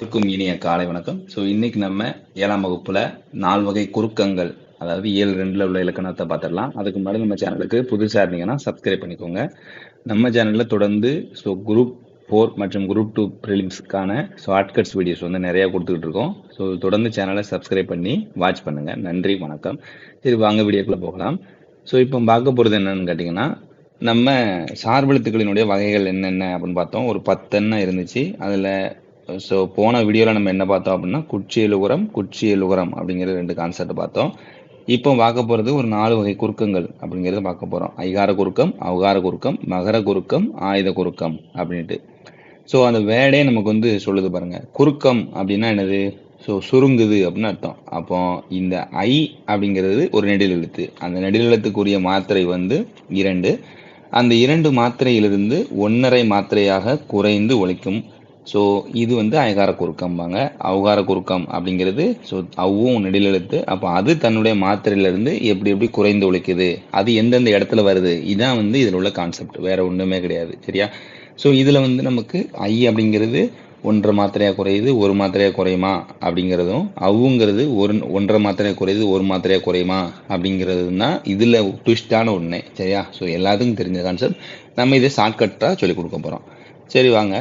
இருக்கும் இனிய காலை வணக்கம். ஸோ இன்னைக்கு நம்ம ஏழாம் வகுப்புல நால் வகை குறுக்கங்கள் அதாவது ஏழு ரெண்டுல உள்ள இலக்கணத்தை பார்த்துடலாம். அதுக்கு முன்னாடி நம்ம சேனலுக்கு புதுசாக இருந்தீங்கன்னா சப்ஸ்கிரைப் பண்ணிக்கோங்க. நம்ம சேனல்ல தொடர்ந்து ஸோ குரூப் ஃபோர் மற்றும் குரூப் டூ ப்ரிலிம்ஸ்க்கான ஷார்ட்கட்ஸ் வீடியோஸ் வந்து நிறைய கொடுத்துக்கிட்டு இருக்கோம். ஸோ தொடர்ந்து சேனலை சப்ஸ்கிரைப் பண்ணி வாட்ச் பண்ணுங்க. நன்றி வணக்கம். சரி வாங்க வீடியோக்குள்ள போகலாம். ஸோ இப்போ பார்க்க போகிறது என்னன்னு கேட்டிங்கன்னா நம்ம சார்பெழுத்துக்களினுடைய வகைகள் என்னென்ன அப்படின்னு பார்த்தோம். ஒரு பத்தெண்ணம் இருந்துச்சு. அதில் ஸோ போன வீடியோவில் நம்ம என்ன பார்த்தோம் அப்படின்னா குச்சியல் உரம் குச்சியல் உரம் அப்படிங்கிற ரெண்டு கான்செப்ட் பார்த்தோம். இப்போ பார்க்க போகிறது ஒரு நாலு வகை குறுக்கங்கள் அப்படிங்கிறத பார்க்க போகிறோம் ஐகார குறுக்கம் அவகார குறுக்கம் மகர குறுக்கம் ஆயுத குறுக்கம் அப்படின்ட்டு. ஸோ அந்த வேடே நமக்கு வந்து சொல்லுது பாருங்க. குறுக்கம் அப்படின்னா என்னது? ஸோ சுருங்குது அப்படின்னு அர்த்தம். அப்போ இந்த ஐ அப்படிங்கிறது ஒரு நெடில் எழுத்து. அந்த நெடில் எழுத்துக்குரிய மாத்திரை வந்து இரண்டு. அந்த இரண்டு மாத்திரையிலிருந்து ஒன்றரை மாத்திரையாக குறைந்து ஒழிக்கும். ஸோ இது வந்து அயகார குறுக்கம்பாங்க. அவகார குறுக்கம் அப்படிங்கிறது ஸோ அவ்வும் நெடிலெழுத்து. அப்போ அது தன்னுடைய மாத்திரையிலிருந்து எப்படி எப்படி குறைந்து ஒழிக்குது? அது எந்தெந்த இடத்துல வருது? இதான் வந்து இதில் உள்ள கான்செப்ட் வேற ஒன்றுமே கிடையாது. சரியா? ஸோ இதில் வந்து நமக்கு ஐ அப்படிங்கிறது ஒன்றரை மாத்திரையாக குறையுது ஒரு மாத்திரையாக குறையுமா? அப்படிங்கிறதும் அவுங்கிறது ஒரு ஒன்றரை மாத்திரையாக குறையுது ஒரு மாத்திரையாக குறையுமா? அப்படிங்கிறது தான் இதில் ட்விஸ்டான ஒன்று சரியா? ஸோ எல்லாத்துக்கும் தெரிஞ்ச கான்செப்ட் நம்ம இதை ஷார்ட்கட்டாக சொல்லிக் கொடுக்க போகிறோம் சரி வாங்க.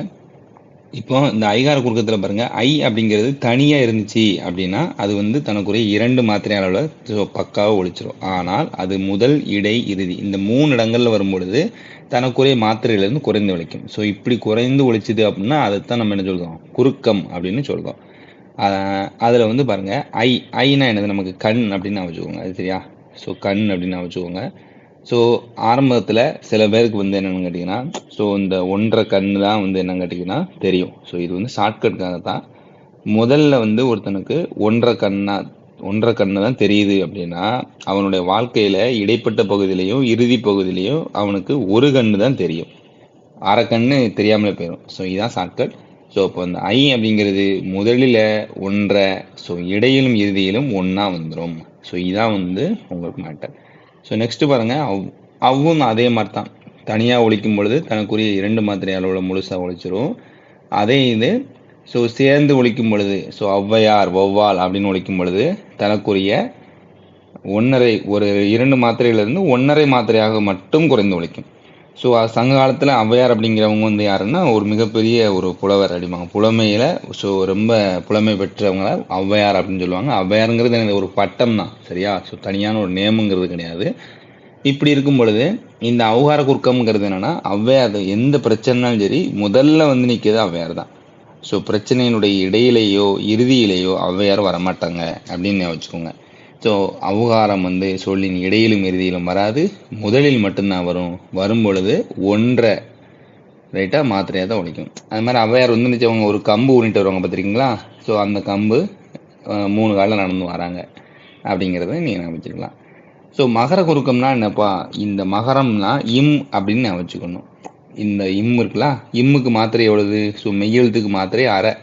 இப்போ இந்த ஐகார குறுக்கத்தில் பாருங்க ஐ அப்படிங்கிறது தனியாக இருந்துச்சு அப்படின்னா அது வந்து தனக்குரிய இரண்டு மாத்திரை அளவில் பக்காவாக ஒழிச்சிடும் ஆனால் அது முதல் இடை இறுதி. இந்த மூணு இடங்களில் வரும்பொழுது தனக்குரிய மாத்திரையிலேருந்து குறைந்து ஒழிக்கும். ஸோ இப்படி குறைந்து ஒழிச்சுது அப்படின்னா அதைத்தான் நம்ம என்ன சொல்கிறோம் குறுக்கம் அப்படின்னு சொல்கிறோம் அதில் வந்து பாருங்கள் ஐ ஐனா என்னது? நமக்கு கண் அப்படின்னு வச்சுக்கோங்க. அது சரியா? ஸோ கண் அப்படின்னு வச்சுக்கோங்க. ஸோ ஆரம்பத்தில் சில பேருக்கு வந்து என்னென்னு கேட்டிங்கன்னா ஸோ இந்த ஒன்றரை கண்ணு தான் வந்து என்னன்னு கேட்டிங்கன்னா தெரியும். ஸோ இது வந்து ஷார்ட்கட்காக தான். முதல்ல வந்து ஒருத்தனுக்கு ஒன்றரை கண்ணா ஒன்றரை கண்ணு தான் தெரியுது அப்படின்னா அவனுடைய வாழ்க்கையில் இடைப்பட்ட பகுதியிலையும் இறுதி பகுதியிலையும் அவனுக்கு ஒரு கண்ணு தான் தெரியும். அரை கண்ணு தெரியாமலே போயிடும் ஸோ இதுதான் ஷார்ட்கட் ஸோ இப்போ இந்த ஐ அப்படிங்கிறது முதலில் ஒன்றை ஸோ இடையிலும் இறுதியிலும் ஒன்றா வந்துடும் ஸோ இதான் வந்து உங்களுக்கு மேட்டர் ஸோ நெக்ஸ்ட்டு பாருங்கள் அவ் அவ்வும் அதே மாதிரி தான் தனியாக ஒழிக்கும் பொழுது தனக்குரிய இரண்டு மாத்திரை அளவில் முழுசாக ஒழிச்சிரும். அதே இது ஸோ சேர்ந்து ஒழிக்கும் பொழுது ஸோ ஔவையார் ஒவ்வால் அப்படின்னு ஒழிக்கும் பொழுது தனக்குரிய ஒன்றரை ஒரு இரண்டு மாத்திரையிலிருந்து ஒன்றரை மாத்திரையாக மட்டும் குறைந்து ஒழிக்கும். ஸோ சங்க காலத்தில் ஔவையார் அப்படிங்கிறவங்க வந்து யாருன்னா ஒரு மிகப்பெரிய ஒரு புலவர் அப்படிம்பாங்க. புலமையில் ஸோ ரொம்ப புலமை பெற்றவங்கள ஔவையார் அப்படின்னு சொல்லுவாங்க. ஔவையாருங்கிறது எனக்கு ஒரு பட்டம் தான் சரியா? ஸோ தனியான ஒரு நேமுங்கிறது கிடையாது. இப்படி இருக்கும் பொழுது இந்த அவுகார குறுக்கம்ங்கிறது என்னென்னா ஔவையார் எந்த பிரச்சனைனாலும் சரி முதல்ல வந்து நிற்கிறது ஔவையார் தான். ஸோ பிரச்சனையினுடைய இடையிலேயோ இறுதியிலேயோ ஔவையார் வரமாட்டாங்க அப்படின்னு வச்சுக்கோங்க. ஸோ அவகாரம் வந்து சொல்லின் இடையிலும் இறுதியிலும் வராது. முதலில் மட்டும்தான் வரும். வரும் பொழுது ஒன்றை ரைட்டாக மாத்திரையாக தான் ஒழிக்கும். அது மாதிரி ஔவையார் வந்து நிச்சயவங்க ஒரு கம்பு உருணிட்டு வருவாங்க பார்த்துருக்கீங்களா? ஸோ அந்த கம்பு மூணு காலில் நடந்து வராங்க. அப்படிங்கிறத நீங்கள் வச்சுக்கலாம் ஸோ மகர குறுக்கம்னா என்னப்பா? இந்த மகரம்னா இம் அப்படின்னு நான் வச்சுக்கணும். இந்த இம் இருக்குல்ல? இம்முக்கு மாத்திரை எவ்வளவு? ஸோ மெய்யெழுத்துக்கு மாத்திரை அரை.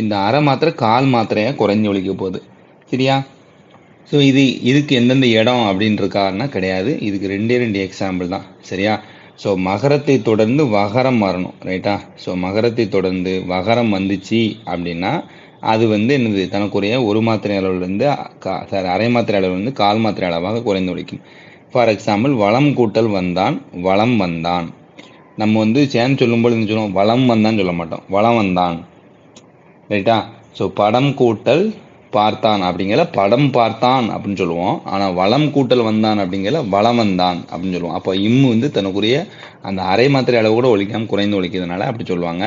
இந்த அரை மாத்திரை கால் மாத்திரையாக குறைஞ்சி ஒழிக்க போகுது. சரியா? ஸோ இது இதுக்கு எந்தெந்த இடம் அப்படின்றக்காருனா கிடையாது. இதுக்கு ரெண்டே ரெண்டு எக்ஸாம்பிள் தான். சரியா? ஸோ மகரத்தை தொடர்ந்து வகரம் வரணும் ரைட்டா ஸோ மகரத்தை தொடர்ந்து வகரம் வந்துச்சு அப்படின்னா அது வந்து என்னது? தனக்குரிய ஒரு மாத்திரை அளவுலேருந்து சாரி அரை மாத்திரை அளவுலேருந்து கால் மாத்திரை அளவாக குறைந்து ஒழிக்கும் ஃபார் எக்ஸாம்பிள் வளம் கூட்டல் வந்தான் வளம் வந்தான். நம்ம வந்து சேர்ந்து சொல்லும்போது என்ன சொல்லுவோம்? வளம் வந்தான்னு சொல்ல மாட்டோம். வளம் வந்தான். ரைட்டா ஸோ படம் கூட்டல் பார்த்தான் அப்படிங்கிற படம் பார்த்தான் அப்படின்னு சொல்லுவோம். ஆனால் வளம் கூட்டல் வந்தான் அப்படிங்கிற வளம் வந்தான் அப்படின்னு சொல்லுவோம். அப்போ இம்மு வந்து தனக்குரிய அந்த அரை மாத்திரை அளவு கூட ஒழிக்காமல் குறைந்து ஒழிக்கிறதுனால அப்படி சொல்லுவாங்க.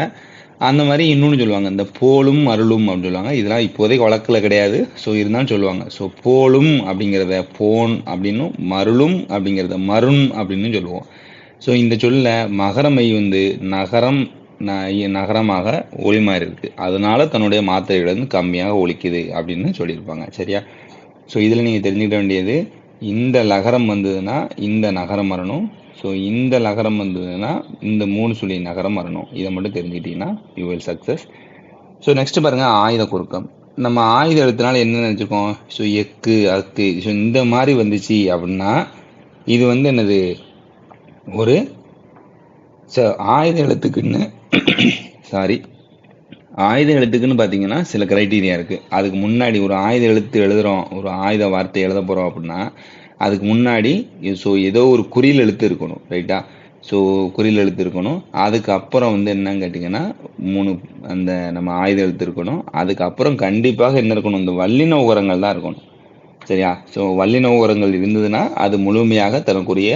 அந்த மாதிரி இன்னொன்று சொல்லுவாங்க இந்த போலும் அருளும் அப்படின்னு சொல்லுவாங்க. இதெல்லாம் இப்போதைக்கு வழக்கில் கிடையாது. ஸோ இருந்தாலும் சொல்லுவாங்க. ஸோ போலும் அப்படிங்கிறத போன் அப்படின்னும் மருளும் அப்படிங்கிறத மருண் அப்படின்னு சொல்லுவோம். ஸோ இந்த சொல்ல மகரமை வந்து நகரம் நகரமாக ஒளிமாறி இருக்கு. அதனால தன்னுடைய மாத்திரைகள் வந்து கம்மியாக ஒழிக்குது அப்படின்னு சொல்லியிருப்பாங்க. சரியா? ஸோ இதில் நீங்கள் தெரிஞ்சுக்க வேண்டியது இந்த லகரம் வந்ததுன்னா இந்த நகரம் வரணும். ஸோ இந்த நகரம் வந்ததுன்னா இந்த மூணு சொல்லி நகரம் வரணும். இதை மட்டும் தெரிஞ்சுக்கிட்டீங்கன்னா you will success so next பாருங்கள் ஆயுத குறுக்கம். நம்ம ஆயுத எழுத்துனால என்ன நினச்சிருக்கோம்? ஸோ எக்கு அக்கு ஸோ இந்த மாதிரி வந்துச்சு அப்படின்னா இது வந்து என்னது? ஒரு ஸோ ஆயுத எழுத்துக்குன்னு சாரி ஆயுத எழுத்துக்குன்னு பார்த்தீங்கன்னா சில கிரைட்டீரியா இருக்குது அதுக்கு முன்னாடி ஒரு ஆயுத எழுத்து எழுதுகிறோம் ஒரு ஆயுத வார்த்தை எழுத போகிறோம் அப்படின்னா அதுக்கு முன்னாடி ஸோ ஏதோ ஒரு குறியில் எழுத்து இருக்கணும் ரைட்டா ஸோ குறியில் எழுத்து இருக்கணும். அதுக்கப்புறம் வந்து என்னன்னு கேட்டிங்கன்னா மூணு அந்த நம்ம ஆயுத எழுத்து இருக்கணும். அதுக்கப்புறம் கண்டிப்பாக என்ன இருக்கணும்? இந்த வல்லின உகரங்கள் தான் இருக்கணும். சரியா? ஸோ வல்லின உகரங்கள் இருந்ததுன்னா அது முழுமையாக தனக்குரிய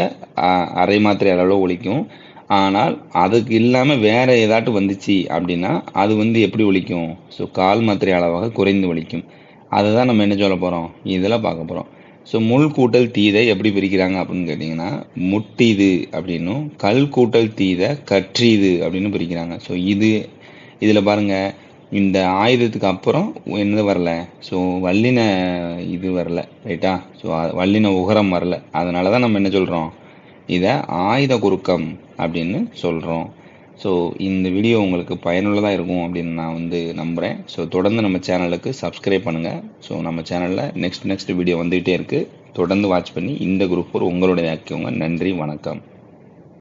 அரை மாத்திரை அளவில் ஒழிக்கும். ஆனால் அதுக்கு இல்லாமல் வேறு ஏதாட்டும் வந்துச்சு அப்படின்னா அது வந்து எப்படி ஒழிக்கும் ஸோ கால் மாத்திரை அளவாக குறைந்து ஒழிக்கும் அதை தான் நம்ம என்ன சொல்ல போகிறோம் இதில் பார்க்க போகிறோம் ஸோ முள் கூட்டல் தீதை எப்படி பிரிக்கிறாங்க அப்படின்னு கேட்டிங்கன்னா முட்டிது அப்படின்னும் கல் கூட்டல் தீதை கற்றீது அப்படின்னு பிரிக்கிறாங்க. ஸோ இது இதில் பாருங்கள் இந்த ஆயுதத்துக்கு அப்புறம் என்னது வரல? ஸோ வல்லின இது வரல ரைட்டா ஸோ வல்லின உகரம் வரல. அதனால தான் நம்ம என்ன சொல்கிறோம் இதை ஆயுத குறுக்கம் அப்படின்னு சொல்கிறோம் ஸோ இந்த வீடியோ உங்களுக்கு பயனுள்ளதாக இருக்கும் அப்படின்னு நான் வந்து நம்புகிறேன் ஸோ தொடர்ந்து நம்ம சேனலுக்கு சப்ஸ்கிரைப் பண்ணுங்கள் ஸோ நம்ம சேனலில் நெக்ஸ்ட் நெக்ஸ்ட் வீடியோ வந்துகிட்டே இருக்குது தொடர்ந்து வாட்ச் பண்ணி இந்த குரூப் ஒரு உங்களுடைய ஆக்கியவங்க நன்றி வணக்கம்.